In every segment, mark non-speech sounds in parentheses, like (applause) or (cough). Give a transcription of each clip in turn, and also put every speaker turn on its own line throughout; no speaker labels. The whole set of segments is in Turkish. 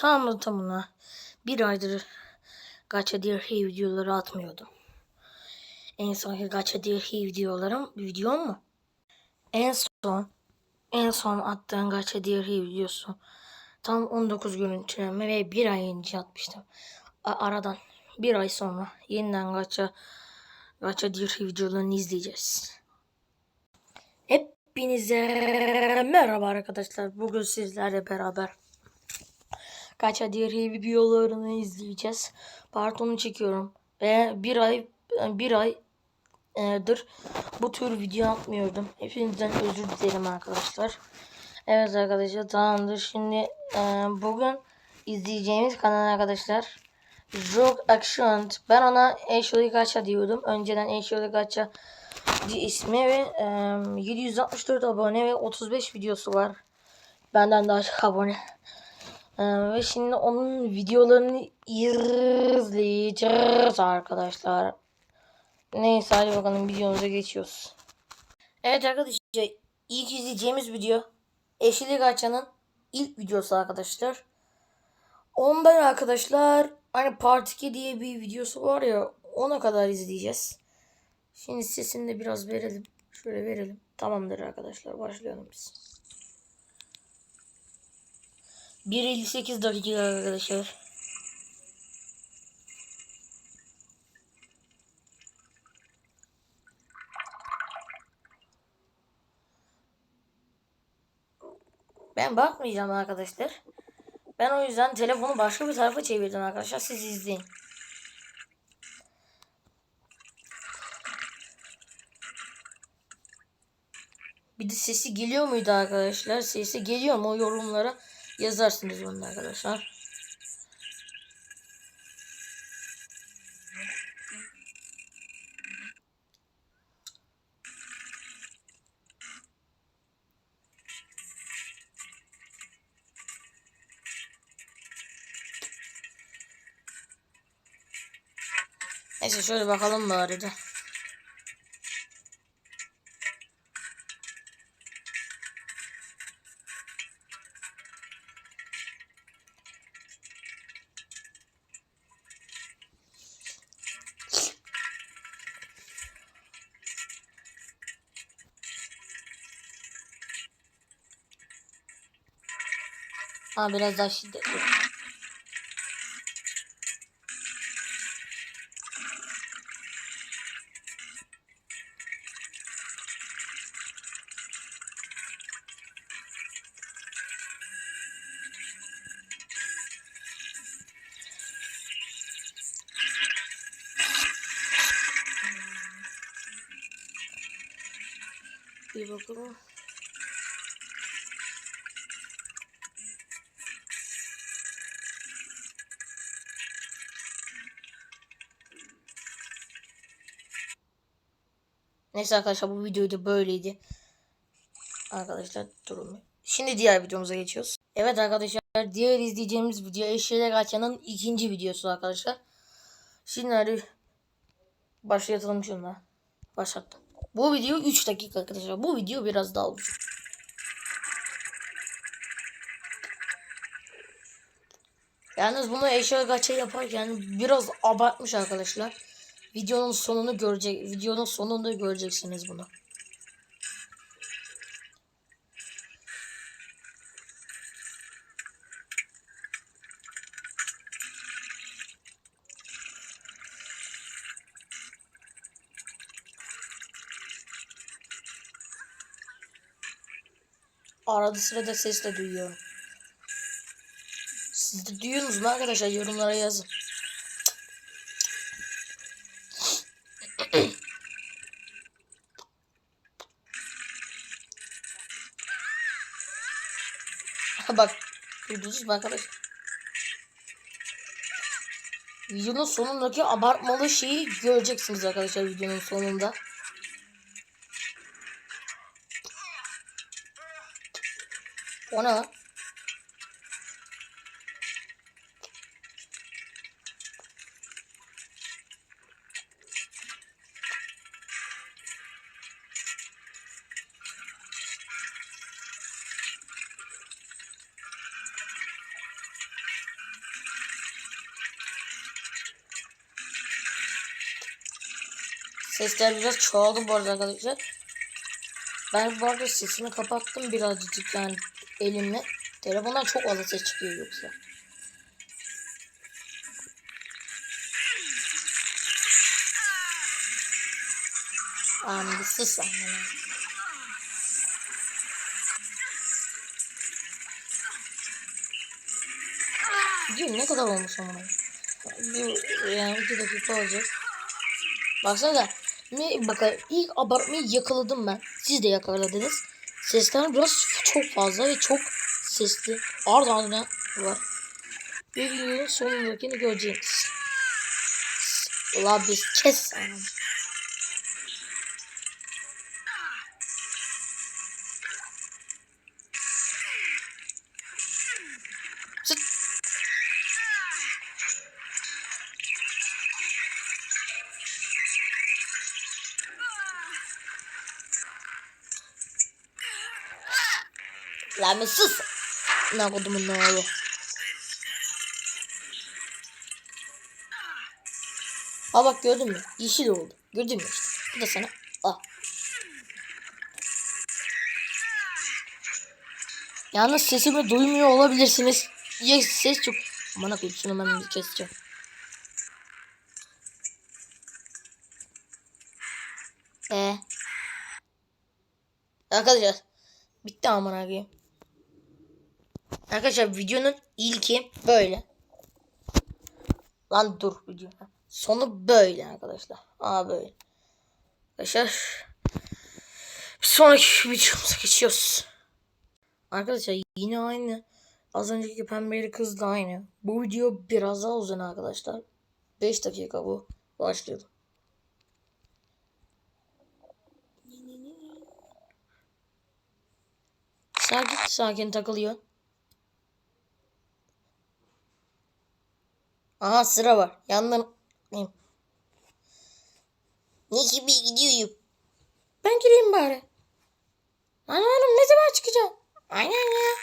Tam tamına bir aydır Gacha Dirhi videoları atmıyordum. En sonki Gacha Dirhi videolarım videom mu? En son en son attığım Gacha Dirhi videosu tam 19 görüntüleme ve bir ay önce atmıştım. Aradan bir ay sonra yeniden Gacha Gacha Dirhi videolarını izleyeceğiz. Hepinize merhaba arkadaşlar. Bugün sizlerle beraber Gacha Dirhi videolarını izleyeceğiz. Part 10'u çekiyorum. Ve bir ay bir aydır bu tür video atmıyordum. Hepinizden özür dilerim arkadaşlar. Evet arkadaşlar tamamdır. Şimdi e, bugün izleyeceğimiz kanal arkadaşlar. Rogue Action. Ben ona Ashley Gacha diyordum. Önceden Ashley Gacha ismi ve e, 764 abone ve 35 videosu var. Benden daha çok abone. E, ve şimdi onun videolarını izleyeceğiz arkadaşlar. Neyse hadi bakalım videomuza geçiyoruz. Evet arkadaşlar ilk izleyeceğimiz video Eşili Gacha'nın ilk videosu arkadaşlar. Ondan arkadaşlar hani Part 2 diye bir videosu var ya ona kadar izleyeceğiz. Şimdi sesini de biraz verelim. Şöyle verelim. Tamamdır arkadaşlar başlayalım biz. 1.58 dakika arkadaşlar. Ben bakmayacağım arkadaşlar. Ben o yüzden telefonu başka bir tarafa çevirdim arkadaşlar. Siz izleyin. Bir de sesi geliyor muydu arkadaşlar? Sesi geliyor mu? Yorumlara yazarsınız bunu arkadaşlar. Neyse şöyle bakalım bari de. Ha biraz daha şiddetli. Bir bakalım. Neyse arkadaşlar bu video da böyleydi. Arkadaşlar durun. Şimdi diğer videomuza geçiyoruz. Evet arkadaşlar diğer izleyeceğimiz video Eşeğe Kaçan'ın ikinci videosu arkadaşlar. Şimdi hadi başlatalım şunla. Başlattım. Bu video 3 dakika arkadaşlar. Bu video biraz daha uzun. Yalnız bunu eşya gacha yaparken biraz abartmış arkadaşlar. Videonun sonunu görecek. Videonun sonunda göreceksiniz bunu. Arada sırada ses de duyuyorum. Siz de duyuyorsunuz mu arkadaşlar? Yorumlara yazın. Duydunuz mu arkadaşlar? Videonun sonundaki abartmalı şeyi göreceksiniz arkadaşlar videonun sonunda. O ne lan? Sesler biraz çoğaldı bu arada arkadaşlar. Ben bu arada sesini kapattım birazcık yani elimle. Telefondan çok fazla ses çıkıyor yoksa. Aman bir sus lan. Video ne kadar olmuş ama. Bu yani iki dakika olacak. Baksana ne bakın ilk abartmayı yakaladım ben. Siz de yakaladınız. Sesler biraz çok fazla ve çok sesli. Ard ardına var. Bir videonun sonundakini göreceğiniz. Ulan biz kes sana. Sus. Ne kodumun ne oğlu. Ha bak gördün mü? Yeşil oldu. Gördün mü işte. Bu da sana. Al. Yalnız sesimi duymuyor olabilirsiniz. Ya ses çok. Aman koyayım şunu ben keseceğim. Ee. Arkadaşlar. Bitti aman koyayım. Arkadaşlar videonun ilki böyle. Lan dur video. Sonu böyle arkadaşlar. Aa böyle. Arkadaşlar. Bir sonraki videomuza geçiyoruz. Arkadaşlar yine aynı. Az önceki pembeli kız da aynı. Bu video biraz daha uzun arkadaşlar. 5 dakika bu. Başlayalım. Sakin sakin takılıyor. Aha sıra var. Yandım. Ne gibi gidiyorum? Ben gireyim bari. Ana hanım ne zaman çıkacağım? Aynen ya.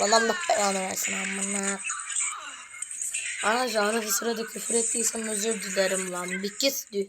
Lan Allah belanı versin amına. Arkadaşlar arada sırada küfür ettiysem özür dilerim lan. Bir kez dü.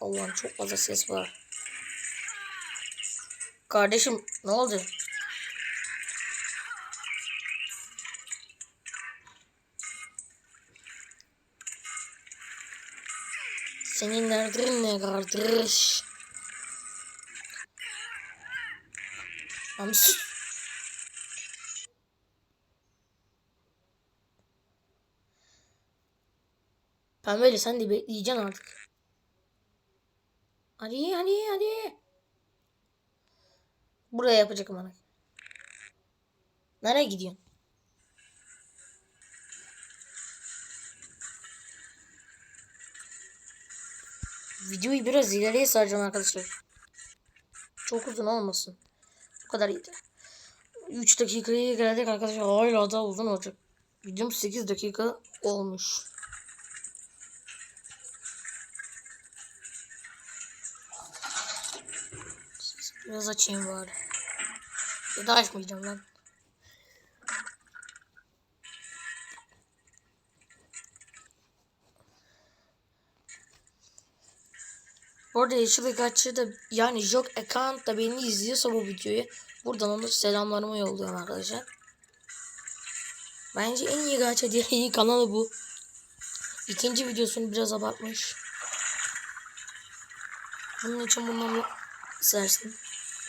Allah'ım çok fazla ses var. Kardeşim ne oldu? Senin derdin ne kardeş? Lan sus. Pembeli sen de bekleyeceksin artık. Hadi hadi hadi. Buraya yapacak bana. Nereye gidiyorsun? Videoyu biraz ileriye saracağım arkadaşlar. Çok uzun olmasın. Bu kadar iyiydi. 3 dakikaya geldik arkadaşlar. Hala da uzun olacak. Videom 8 dakika olmuş. Biraz açayım bari. Ya da açmayacağım lan. Bu arada Yeşil Ekatçı da yani Jok Account da beni izliyorsa bu videoyu buradan ona selamlarımı yolluyorum arkadaşlar. Bence en iyi gacha diye (laughs) iyi kanalı bu. İkinci videosunu biraz abartmış. Bunun için bundan sersin.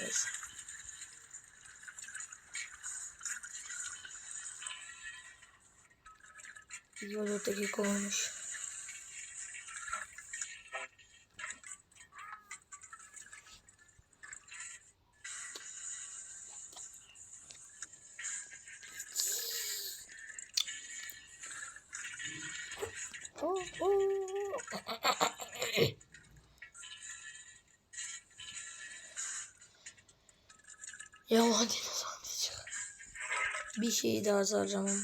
Evet. 4 dakika olmuş. Ya hadi sadece. Bir şey daha saracağım.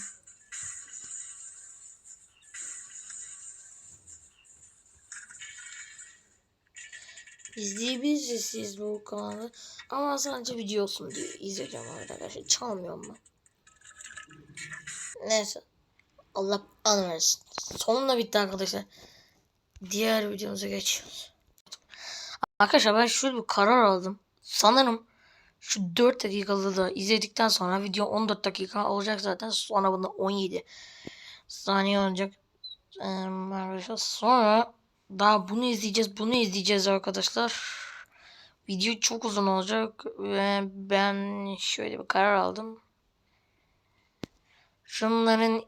İzleyebilirsiniz bu kanalı. Ama sadece video olsun diye izleyeceğim arkadaşlar. Çalmıyorum ben. Neyse. Allah anı. Sonunda bitti arkadaşlar. diğer videomuza geçiyoruz. Arkadaşlar ben şöyle bir karar aldım. Sanırım şu 4 dakikalı da izledikten sonra video 14 dakika olacak zaten. Sonra bunda 17 saniye olacak. Ee, sonra daha bunu izleyeceğiz. Bunu izleyeceğiz arkadaşlar. Video çok uzun olacak ve ben şöyle bir karar aldım. Şunların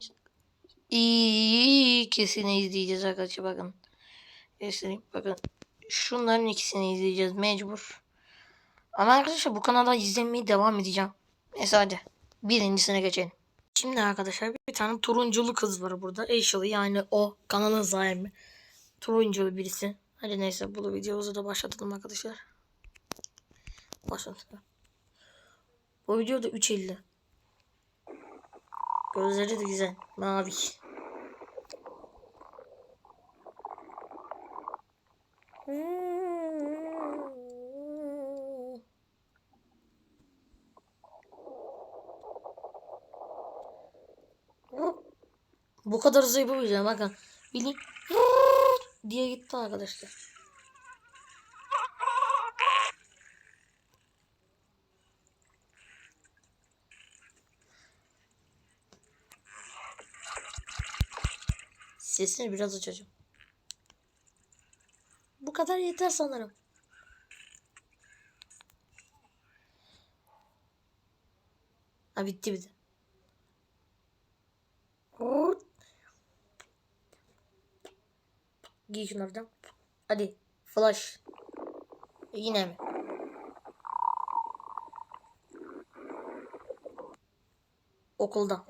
ikisini izleyeceğiz arkadaşlar bakın. Kesinlikle bakın. Şunların ikisini izleyeceğiz mecbur. Ama arkadaşlar bu kanalda izlemeye devam edeceğim. Neyse hadi. Birincisine geçelim. Şimdi arkadaşlar bir tane turunculu kız var burada. Ashley yani o kanalın sahibi. Turunculu birisi. Hadi neyse bu videomuzu da başlatalım arkadaşlar. Başlatalım. Bu videoda 3.50. Gözleri de güzel. Mavi. Bu kadar hızlı yapamayacağım bakın. Bilin diye gitti arkadaşlar. Sesini biraz açacağım. Bu kadar yeter sanırım. Ha bitti bitti. Giy şunlardan. Hadi. Flash. Yine mi? Okulda.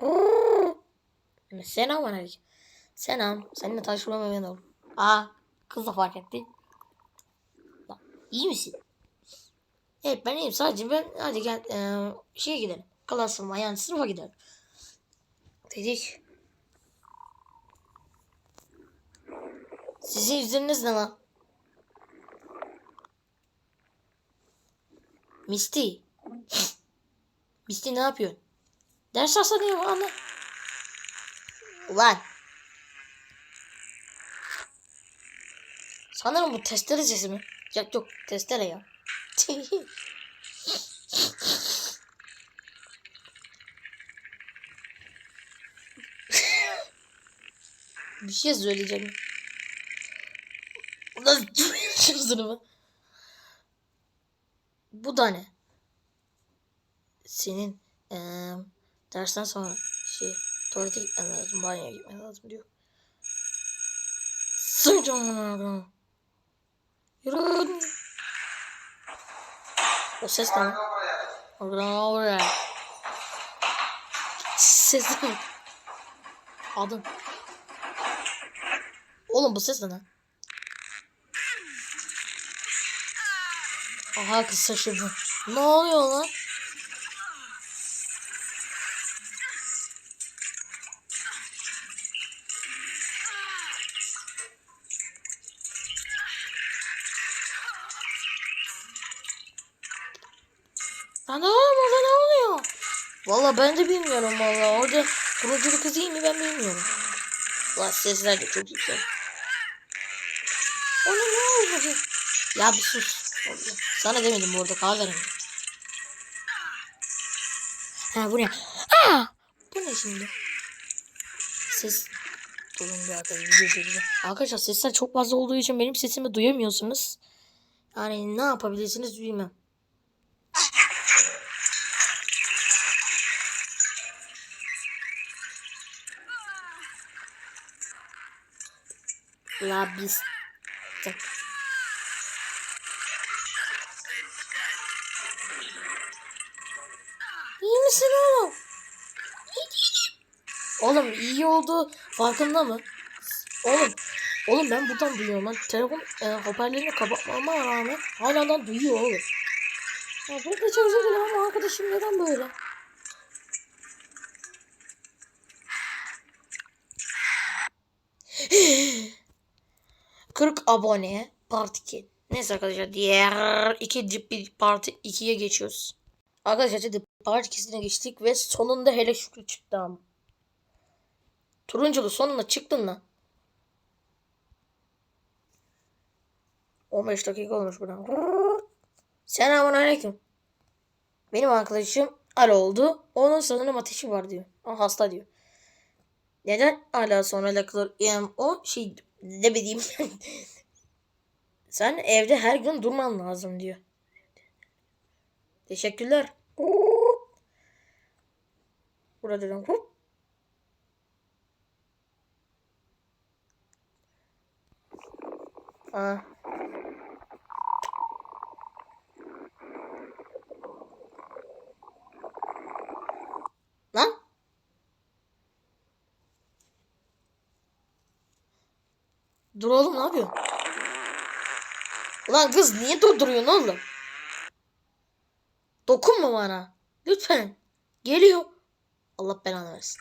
Selam aleyküm. Selam. Seninle tanışmama memnun oldum. Aa, kız da fark etti. Lan, İyi misin? Evet ben iyiyim. Sadece ben hadi gel eee şeye gidelim. Klasıma yani sınıfa gidelim. Dedik. Sizin yüzünüz ne lan? Misty. Misty ne yapıyorsun? Ders hastanıyım anne. Ulan. Sanırım bu testere sesi mi? Yok yok testere ya. (laughs) Bir şey söyleyeceğim. Ulan (laughs) duyuyorsunuz mu? Bu da ne? Senin eee dersten sonra şey tuvalete gitmen lazım, banyoya gitmen lazım diyor. Sıçacağım bunu. Yürü. O ses ne? Oradan oraya. Ses ne? Adım. Oğlum bu ses ne? Aha kız şaşırdı. Ne oluyor lan? Lan oğlum orada ne oluyor? Valla ben de bilmiyorum valla. Orada turunculu kız iyi mi ben bilmiyorum. Lan sesler de çok yüksek. Ona ne oldu? Ya bir sus. Sana demedim bu arada kahverengi. Ha bu ne? Aa! Bu ne şimdi? Ses Durun bir dakika video çekeceğim. Arkadaşlar sesler çok fazla olduğu için benim sesimi duyamıyorsunuz. Yani ne yapabilirsiniz bilmem. La biz. İyi misin oğlum? Oğlum iyi oldu farkında mı? Oğlum Oğlum ben buradan duyuyorum lan. Telefon e, hoparlörünü kapatmama rağmen hala duyuyor oğlum. Ya burada çok özür dilerim ama arkadaşım neden böyle? (gasps) ...40 abone part 2. Neyse arkadaşlar diğer ikinci bir part 2'ye geçiyoruz. Arkadaşlar şimdi part 2'sine geçtik ve sonunda hele şükür çıktı ama. Turunculu sonunda çıktın lan. 15 dakika olmuş buradan. Selamun aleyküm. Benim arkadaşım Al oldu. Onun sanırım ateşi var diyor. O hasta diyor. Neden hala sonra lakılır? Yani o şey ne bileyim. Sen evde her gün durman lazım diyor. Teşekkürler. Burada dedim. Aa. Lan. Dur oğlum ne yapıyorsun? Ulan kız niye durduruyorsun oğlum? Dokunma bana. Lütfen. Geliyor. Allah belanı versin.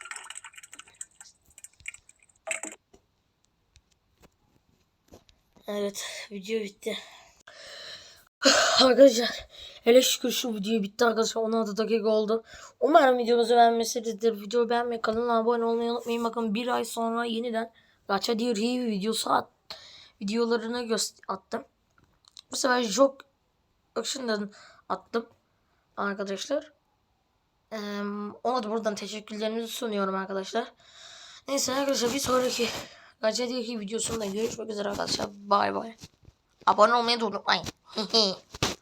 Evet video bitti. Arkadaşlar hele şükür şu video bitti arkadaşlar 16 dakika oldu. Umarım videomuzu beğenmişsinizdir. Videoyu beğenmeyi kanala abone olmayı unutmayın. Bakın bir ay sonra yeniden Gacha Deer Review videosu at, videolarını attım. Bu sefer Jok Action'dan attım arkadaşlar. Ee, ona da buradan teşekkürlerimizi sunuyorum arkadaşlar. Neyse arkadaşlar bir sonraki Gacha Deer Review videosunda görüşmek üzere arkadaşlar. Bay bay. Abone olmayı da unutmayın. (laughs)